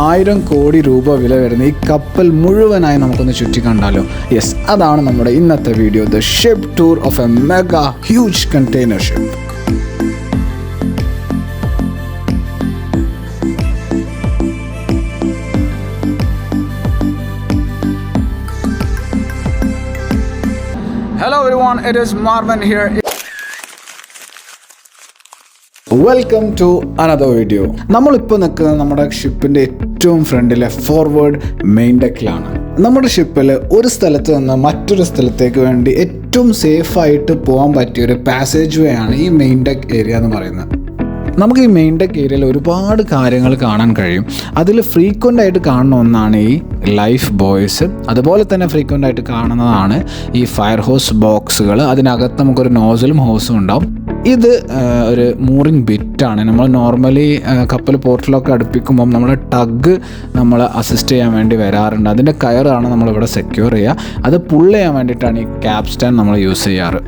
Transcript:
ആയിരം കോടി രൂപ വില വരുന്ന ഈ കപ്പൽ മുഴുവനായി നമുക്കൊന്ന് ചുറ്റി കണ്ടാലോ യെസ് അതാണ് നമ്മുടെ ഇന്നത്തെ video the ship tour of a mega huge container ship Hello everyone, it is Marvin here. Welcome to another video നമ്മളിപ്പോൾ നിൽക്കുന്നത് നമ്മുടെ ഷിപ്പിന്റെ ഏറ്റവും ഫ്രണ്ടിലെ ഫോർവേഡ് മെയിൻ ഡെക്കിലാണ് നമ്മുടെ ഷിപ്പിൽ ഒരു സ്ഥലത്ത് നിന്ന് മറ്റൊരു സ്ഥലത്തേക്ക് വേണ്ടി ഏറ്റവും സേഫായിട്ട് പോകാൻ പറ്റിയ ഒരു പാസേജ് വേ ആണ് ഈ മെയിൻ ഡെക്ക് ഏരിയ എന്ന് പറയുന്നത്. നമുക്ക് ഈ മെയിൻ ടെക് ഏരിയയിൽ ഒരുപാട് കാര്യങ്ങൾ കാണാൻ കഴിയും. അതിൽ ഫ്രീക്വന്റ് ആയിട്ട് കാണുന്ന ഒന്നാണ് ഈ ലൈഫ് ബോയ്സ് അതുപോലെ തന്നെ ഫ്രീക്വന്റ് ആയിട്ട് കാണുന്നതാണ് ഈ ഫയർ ഹോസ് ബോക്സുകൾ അതിനകത്ത് നമുക്കൊരു നോസലും ഹോസും ഉണ്ടാവും. ഇത് ഒരു മൂറിങ് ബിറ്റാണ് നമ്മൾ നോർമലി കപ്പൽ പോർട്ടിലൊക്കെ അടുപ്പിക്കുമ്പം നമ്മൾ ടഗ് നമ്മൾ അസിസ്റ്റ് ചെയ്യാൻ വേണ്ടി വരാറുണ്ട്. അതിന്റെ കയറാണ് നമ്മളിവിടെ സെക്യൂർ ചെയ്യുക. അത് പുൾ ചെയ്യാൻ വേണ്ടിയിട്ടാണ് ഈ ക്യാപ്സ്റ്റാൻ നമ്മൾ യൂസ് ചെയ്യാറ്.